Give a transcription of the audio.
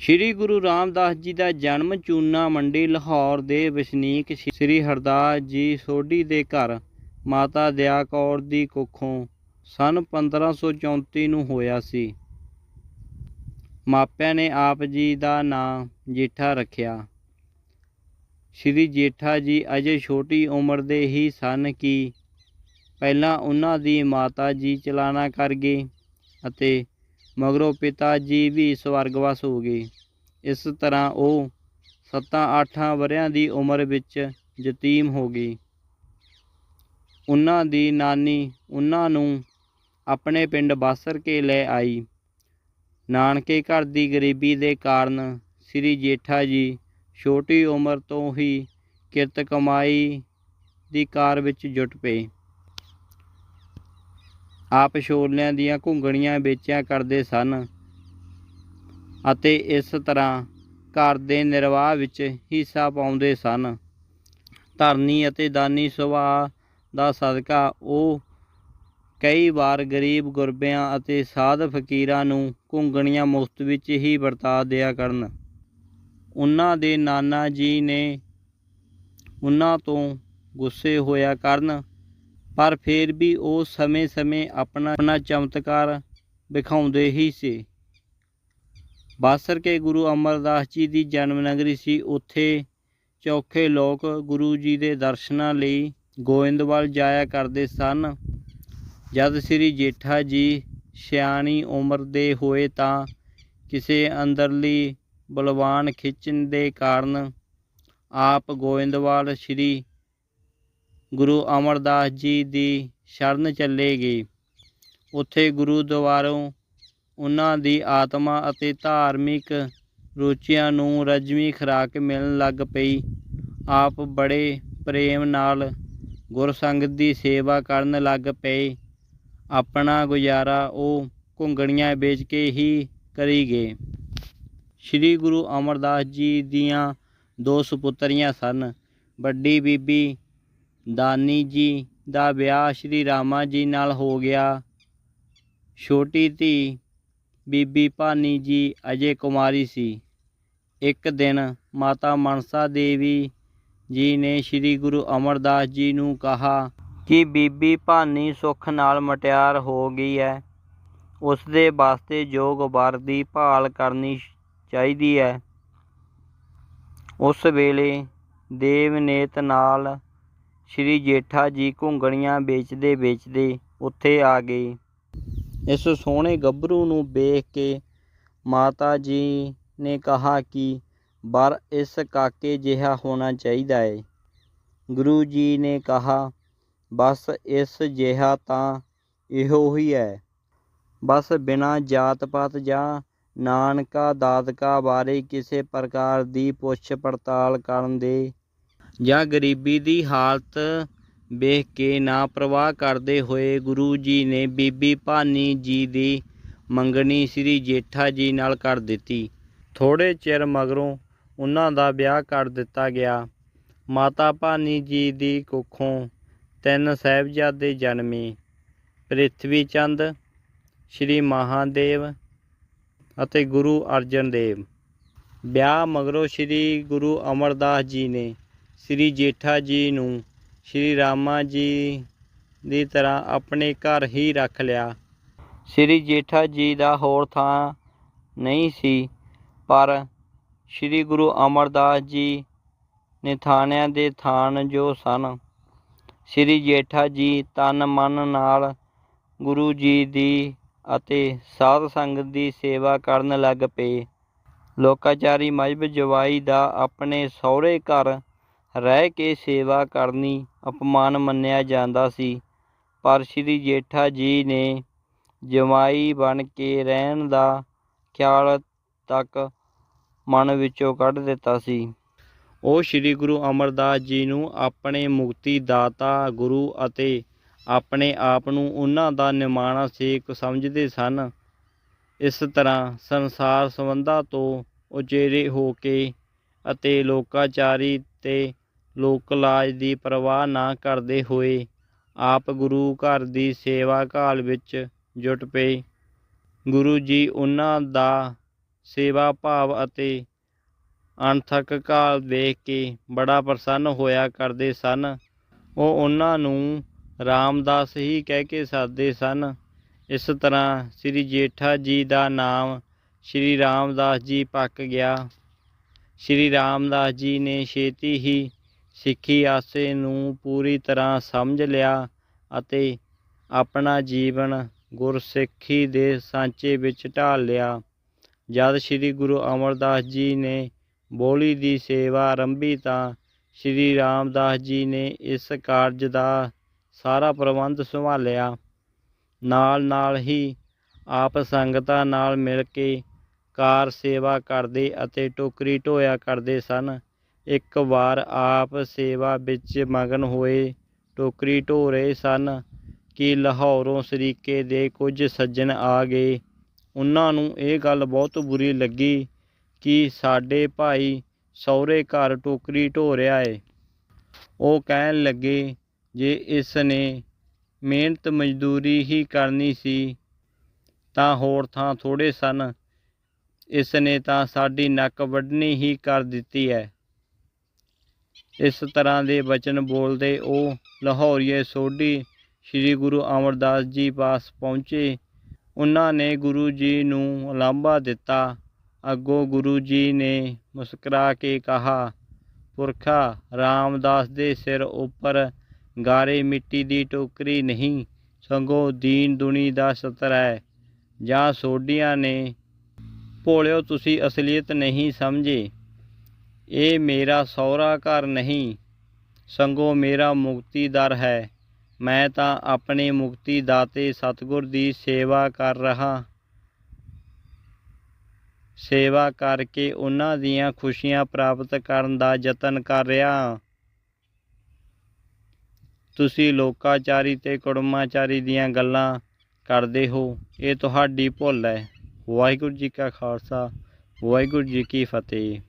ਸ੍ਰੀ ਗੁਰੂ ਰਾਮਦਾਸ ਜੀ ਦਾ ਜਨਮ ਚੂਨਾ ਮੰਡੀ, ਲਾਹੌਰ ਦੇ ਵਸਨੀਕ ਸ੍ਰੀ ਹਰਦਾਸ ਜੀ ਸੋਢੀ ਦੇ ਘਰ ਮਾਤਾ ਦਇਆ ਕੌਰ ਦੀ ਕੁੱਖੋਂ ਸਨ 1534 ਨੂੰ ਹੋਇਆ ਸੀ। ਮਾਪਿਆਂ ਨੇ ਆਪ ਜੀ ਦਾ ਨਾਂ ਜੇਠਾ ਰੱਖਿਆ। ਸ੍ਰੀ ਜੇਠਾ ਜੀ ਅਜੇ ਛੋਟੀ ਉਮਰ ਦੇ ਹੀ ਸਨ ਕਿ ਪਹਿਲਾਂ ਉਹਨਾਂ ਦੀ ਮਾਤਾ ਜੀ ਚਲਾਣਾ ਕਰ ਗਏ ਅਤੇ ਮਗਰੋਂ ਪਿਤਾ ਜੀ ਵੀ ਸਵਰਗਵਾਸ ਹੋ ਗਏ। ਇਸ ਤਰ੍ਹਾਂ ਉਹ 7-8 ਵਰਿਆਂ ਦੀ ਉਮਰ ਵਿੱਚ ਯਤੀਮ ਹੋ ਗਈ। ਉਹਨਾਂ ਦੀ ਨਾਨੀ ਉਹਨਾਂ ਨੂੰ ਆਪਣੇ ਪਿੰਡ ਬਾਸਰ ਕੇ ਲੈ ਆਈ। ਨਾਨਕੇ ਘਰ ਦੀ ਗਰੀਬੀ ਦੇ ਕਾਰਨ ਸ੍ਰੀ ਜੇਠਾ ਜੀ ਛੋਟੀ ਉਮਰ ਤੋਂ ਹੀ ਕਿਰਤ ਕਮਾਈ ਦੀ ਕਾਰ ਵਿੱਚ ਜੁਟ ਪਏ। ਆਪ ਛੋਲਿਆਂ ਦੀਆਂ ਘੁੰਗਣੀਆਂ ਵੇਚਿਆ ਕਰਦੇ ਸਨ ਅਤੇ ਇਸ ਤਰ੍ਹਾਂ ਘਰ ਦੇ ਨਿਰਵਾਹ ਵਿੱਚ ਹਿੱਸਾ ਪਾਉਂਦੇ ਸਨ। ਧਰਨੀ ਅਤੇ ਦਾਨੀ ਸੁਭਾਅ ਦਾ ਸਦਕਾ ਉਹ ਕਈ ਵਾਰ ਗਰੀਬ ਗੁਰਬਿਆਂ ਅਤੇ ਸਾਧ ਫਕੀਰਾਂ ਨੂੰ ਘੁੰਗਣੀਆਂ ਮੁਫਤ ਵਿੱਚ ਹੀ ਵਰਤਾ ਦਿਆ ਕਰਨ। ਉਹਨਾਂ ਦੇ ਨਾਨਾ ਜੀ ਨੇ ਉਹਨਾਂ ਤੋਂ ਗੁੱਸੇ ਹੋਇਆ ਕਰਨ ਪਰ ਫਿਰ ਵੀ ਉਹ ਸਮੇਂ-ਸਮੇਂ ਆਪਣਾ ਆਪਣਾ ਚਮਤਕਾਰ ਵਿਖਾਉਂਦੇ ਹੀ ਸੀ। ਬਾਸਰ ਕੇ ਗੁਰੂ ਅਮਰਦਾਸ ਜੀ ਦੀ ਜਨਮ ਨਗਰੀ ਸੀ। ਉੱਥੇ ਚੌਖੇ ਲੋਕ ਗੁਰੂ ਜੀ ਦੇ ਦਰਸ਼ਨਾਂ ਲਈ ਗੋਇੰਦਵਾਲ ਜਾਇਆ ਕਰਦੇ ਸਨ। ਜਦ ਸ੍ਰੀ ਜੇਠਾ ਜੀ ਸਿਆਣੀ ਉਮਰ ਦੇ ਹੋਏ ਤਾਂ ਕਿਸੇ ਅੰਦਰਲੀ ਬਲਵਾਨ ਖਿੱਚਣ ਦੇ ਕਾਰਨ ਆਪ ਗੋਇੰਦਵਾਲ ਸ੍ਰੀ ਗੁਰੂ ਅਮਰਦਾਸ ਜੀ ਦੀ ਸ਼ਰਨ ਚੱਲੇ ਗਏ। ਉੱਥੇ ਗੁਰੂ ਦੁਆਰੋਂ ਉਹਨਾਂ ਦੀ ਆਤਮਾ ਅਤੇ ਧਾਰਮਿਕ ਰੁਚੀਆਂ ਨੂੰ ਰਜਵੀਂ ਖੁਰਾਕ ਮਿਲਣ ਲੱਗ ਪਈ। ਆਪ ਬੜੇ ਪ੍ਰੇਮ ਨਾਲ ਗੁਰਸੰਗਤ ਦੀ ਸੇਵਾ ਕਰਨ ਲੱਗ ਪਏ। ਆਪਣਾ ਗੁਜ਼ਾਰਾ ਉਹ ਘੁੰਗਣੀਆਂ ਵੇਚ ਕੇ ਹੀ ਕਰੀ ਗਏ। ਸ੍ਰੀ ਗੁਰੂ ਅਮਰਦਾਸ ਜੀ ਦੀਆਂ ਦੋ ਸੁਪੁੱਤਰੀਆਂ ਸਨ। ਵੱਡੀ ਬੀਬੀ ਦਾਨੀ ਜੀ ਦਾ ਵਿਆਹ ਸ਼੍ਰੀ ਰਾਮਾ ਜੀ ਨਾਲ ਹੋ ਗਿਆ। ਛੋਟੀ ਧੀ ਬੀਬੀ ਭਾਨੀ ਜੀ ਅਜੇ ਕੁਮਾਰੀ ਸੀ। ਇੱਕ ਦਿਨ ਮਾਤਾ ਮਨਸਾ ਦੇਵੀ ਜੀ ਨੇ ਸ੍ਰੀ ਗੁਰੂ ਅਮਰਦਾਸ ਜੀ ਨੂੰ ਕਹਾ ਕਿ ਬੀਬੀ ਭਾਨੀ ਸੁੱਖ ਨਾਲ ਮਟਿਆਰ ਹੋ ਗਈ ਹੈ ਉਸ ਦੇ ਵਾਸਤੇ ਯੋਗ ਵਰ ਦੀ ਭਾਲ ਕਰਨੀ ਚਾਹੀਦੀ ਹੈ ਉਸ ਵੇਲੇ ਦੇਵਨੇਤ ਨਾਲ ਸ੍ਰੀ ਜੇਠਾ ਜੀ ਘੁੰਗਣੀਆਂ ਵੇਚਦੇ ਵੇਚਦੇ ਉੱਥੇ ਆ ਗਏ। ਇਸ ਸੋਹਣੇ ਗੱਭਰੂ ਨੂੰ ਵੇਖ ਕੇ ਮਾਤਾ ਜੀ ਨੇ ਕਹਾ ਕਿ ਬਰ ਇਸ ਕਾਕੇ ਜਿਹਾ ਹੋਣਾ ਚਾਹੀਦਾ ਹੈ ਗੁਰੂ ਜੀ ਨੇ ਕਹਾ, ਬਸ ਇਸ ਜਿਹਾ ਤਾਂ ਇਹੋ ਹੀ ਹੈ। ਬਸ ਬਿਨਾਂ ਜਾਤ ਪਾਤ ਜਾਂ ਨਾਨਕਾ ਦਾਦਕਾ ਬਾਰੇ ਕਿਸੇ ਪ੍ਰਕਾਰ ਦੀ ਪੁੱਛ ਪੜਤਾਲ ਕਰਨ ਦੇ ਜਾਂ ਗਰੀਬੀ ਦੀ ਹਾਲਤ ਵੇਖ ਕੇ ਨਾ ਪ੍ਰਵਾਹ ਕਰਦੇ ਹੋਏ ਗੁਰੂ ਜੀ ਨੇ ਬੀਬੀ ਭਾਨੀ ਜੀ ਦੀ ਮੰਗਣੀ ਸ੍ਰੀ ਜੇਠਾ ਜੀ ਨਾਲ ਕਰ ਦਿੱਤੀ। ਥੋੜੇ ਚਿਰ ਮਗਰੋਂ ਉਹਨਾਂ ਦਾ ਵਿਆਹ ਕਰ ਦਿੱਤਾ ਗਿਆ। ਮਾਤਾ ਭਾਨੀ ਜੀ ਦੀ ਕੁੱਖੋਂ ਤਿੰਨ ਸਾਹਿਬਜ਼ਾਦੇ ਜਨਮੇ। ਪ੍ਰਿਥਵੀ ਚੰਦ, ਸ਼੍ਰੀ ਮਹਾਦੇਵ ਅਤੇ ਗੁਰੂ ਅਰਜਨ ਦੇਵ। ਵਿਆਹ ਮਗਰੋਂ ਸ਼੍ਰੀ ਗੁਰੂ ਅਮਰਦਾਸ ਜੀ ਨੇ ਸ੍ਰੀ ਜੇਠਾ ਜੀ ਨੂੰ ਸ਼੍ਰੀ ਰਾਮਾ ਜੀ ਦੀ ਤਰ੍ਹਾਂ ਆਪਣੇ ਘਰ ਹੀ ਰੱਖ ਲਿਆ। ਸ੍ਰੀ ਜੇਠਾ ਜੀ ਦਾ ਹੋਰ ਥਾਂ ਨਹੀਂ ਸੀ, ਪਰ ਸ਼੍ਰੀ ਗੁਰੂ ਅਮਰਦਾਸ ਜੀ ਨੇ ਥਾਣਿਆਂ ਦੇ ਥਾਨ ਜੋ ਸਨ, ਸ੍ਰੀ ਜੇਠਾ ਜੀ ਤਨ ਮਨ ਨਾਲ ਗੁਰੂ ਜੀ ਦੀ ਅਤੇ ਸਾਧ ਸੰਗਤ ਦੀ ਸੇਵਾ ਕਰਨ ਲੱਗ ਪਏ। ਲੋਕਾਚਾਰੀ ਮਜਬ ਜਵਾਈ ਦਾ ਆਪਣੇ ਸਹੁਰੇ ਘਰ ਰਹਿ ਕੇ ਸੇਵਾ ਕਰਨੀ ਅਪਮਾਨ ਮੰਨਿਆ ਜਾਂਦਾ ਸੀ। ਪਰ ਸ੍ਰੀ ਜੇਠਾ ਜੀ ਨੇ ਜਮਾਈ ਬਣ ਕੇ ਰਹਿਣ ਦਾ ਖਿਆਲ ਤੱਕ ਮਨ ਵਿੱਚੋਂ ਕੱਢ ਦਿੱਤਾ ਸੀ। ਉਹ ਸ੍ਰੀ ਗੁਰੂ ਅਮਰਦਾਸ ਜੀ ਨੂੰ ਆਪਣੇ ਮੁਕਤੀ ਦਾਤਾ, ਗੁਰੂ ਅਤੇ ਆਪਣੇ ਆਪ ਨੂੰ ਉਹਨਾਂ ਦਾ ਨਿਮਾਣਾ ਸੇਕ ਸਮਝਦੇ ਸਨ। ਇਸ ਤਰ੍ਹਾਂ ਸੰਸਾਰ ਸੰਬੰਧਾਂ ਤੋਂ ਉਚੇਰੇ ਹੋ ਕੇ ਅਤੇ ਲੋਕਾਚਾਰੀ ਤੇ ਲੋਕ ਲਾਜ ਦੀ ਪਰਵਾਹ ਨਾ ਕਰਦੇ ਹੋਏ ਆਪ ਗੁਰੂ ਘਰ ਦੀ ਸੇਵਾ ਕਾਲ ਵਿੱਚ ਜੁਟ ਪਏ। ਗੁਰੂ ਜੀ ਉਹਨਾਂ ਦਾ ਸੇਵਾ ਭਾਵ ਅਤੇ ਅਣਥੱਕ ਕਾਲ ਦੇਖ ਕੇ ਬੜਾ ਪ੍ਰਸੰਨ ਹੋਇਆ ਕਰਦੇ ਸਨ। ਉਹ ਉਹਨਾਂ ਨੂੰ ਰਾਮਦਾਸ ਹੀ ਕਹਿ ਕੇ ਸੱਦਦੇ ਸਨ। ਇਸ ਤਰ੍ਹਾਂ ਸ੍ਰੀ ਜੇਠਾ ਜੀ ਦਾ ਨਾਮ ਸ੍ਰੀ ਰਾਮਦਾਸ ਜੀ ਪੱਕ ਗਿਆ। ਸ੍ਰੀ ਰਾਮਦਾਸ ਜੀ ਨੇ ਛੇਤੀ ਹੀ ਸਿੱਖੀ ਆਸੇ ਨੂੰ ਪੂਰੀ ਤਰ੍ਹਾਂ ਸਮਝ ਲਿਆ ਅਤੇ ਆਪਣਾ ਜੀਵਨ ਗੁਰਸਿੱਖੀ ਦੇ ਸਾਂਚੇ ਵਿੱਚ ਢਾਲ ਲਿਆ। ਜਦ ਸ੍ਰੀ ਗੁਰੂ ਅਮਰਦਾਸ ਜੀ ਨੇ ਬੋਲੀ ਦੀ ਸੇਵਾ ਆਰੰਭੀ ਤਾਂ ਸ੍ਰੀ ਰਾਮਦਾਸ ਜੀ ਨੇ ਇਸ ਕਾਰਜ ਦਾ ਸਾਰਾ ਪ੍ਰਬੰਧ ਸੰਭਾਲਿਆ। ਨਾਲ ਨਾਲ ਹੀ ਆਪ ਸੰਗਤਾਂ ਨਾਲ ਮਿਲ ਕੇ ਕਾਰ ਸੇਵਾ ਕਰਦੇ ਅਤੇ ਟੋਕਰੀ ਢੋਇਆ ਕਰਦੇ ਸਨ। ਇੱਕ ਵਾਰ ਆਪ ਸੇਵਾ ਵਿੱਚ ਮਗਨ ਹੋਏ, ਟੋਕਰੀ ਢੋ ਰਹੇ ਸਨ ਕਿ ਲਾਹੌਰੋਂ ਸਰੀਕੇ ਦੇ ਕੁਝ ਸੱਜਣ ਆ ਗਏ। ਉਹਨਾਂ ਨੂੰ ਇਹ ਗੱਲ ਬਹੁਤ ਬੁਰੀ ਲੱਗੀ ਕਿ ਸਾਡੇ ਭਾਈ ਸਹੁਰੇ ਘਰ ਟੋਕਰੀ ਢੋ ਰਿਹਾ ਏ। ਉਹ ਕਹਿਣ ਲੱਗੇ, ਜੇ ਇਸ ਨੇ ਮਿਹਨਤ ਮਜ਼ਦੂਰੀ ਹੀ ਕਰਨੀ ਸੀ, ਤਾਂ ਹੋਰ ਥਾਂ ਥੋੜੇ ਸਨ। ਇਸ ਨੇ ਤਾਂ ਸਾਡੀ ਨੱਕ ਵੱਢਣੀ ਹੀ ਕਰ ਦਿੱਤੀ ਹੈ। ਇਸ ਤਰ੍ਹਾਂ ਦੇ ਬਚਨ ਬੋਲਦੇ, ਉਹ ਲਾਹੌਰੀਏ ਸੋਢੀ ਸ੍ਰੀ ਗੁਰੂ ਅਮਰਦਾਸ ਜੀ ਪਾਸ ਪਹੁੰਚੇ। ਉਹਨਾਂ ਨੇ ਗੁਰੂ ਜੀ ਨੂੰ ਲਾਂਭਾ ਦਿੱਤਾ। ਅੱਗੋਂ ਗੁਰੂ ਜੀ ਨੇ ਮੁਸਕਰਾ ਕੇ ਕਿਹਾ, ਪੁਰਖਾ, ਰਾਮਦਾਸ ਦੇ ਸਿਰ ਉੱਪਰ ਗਾਰੇ ਮਿੱਟੀ ਦੀ ਟੋਕਰੀ ਨਹੀਂ, ਸੰਗੋ ਦੀਨ ਦੁਨੀ ਦਾ ਸਤਰ ਹੈ। ਜਾਂ ਸੋਢੀਆਂ ਨੇ, ਭੋਲਿਓ, ਤੁਸੀਂ ਅਸਲੀਅਤ ਨਹੀਂ ਸਮਝੇ। ਇਹ ਮੇਰਾ ਸਹੁਰਾ ਘਰ ਨਹੀਂ, ਸੰਗੋ ਮੇਰਾ ਮੁਕਤੀ ਦਰ ਹੈ। ਮੈਂ ਤਾਂ ਆਪਣੇ ਮੁਕਤੀ ਦਾਤੇ ਸਤਿਗੁਰ ਦੀ ਸੇਵਾ ਕਰ ਰਹਾ, ਸੇਵਾ ਕਰਕੇ ਉਹਨਾਂ ਦੀਆਂ ਖੁਸ਼ੀਆਂ ਪ੍ਰਾਪਤ ਕਰਨ ਦਾ ਯਤਨ ਕਰ ਰਿਹਾ ਤੁਸੀਂ ਲੋਕਾਚਾਰੀ ਤੇ ਕੁੜਮਾਚਾਰੀ ਦੀਆਂ ਗੱਲਾਂ ਕਰਦੇ ਹੋ, ਇਹ ਤੁਹਾਡੀ ਭੁੱਲ ਹੈ। ਵਾਹਿਗੁਰੂ ਜੀ ਕਾ ਖਾਲਸਾ, ਵਾਹਿਗੁਰੂ ਜੀ ਕੀ ਫਤਿਹ।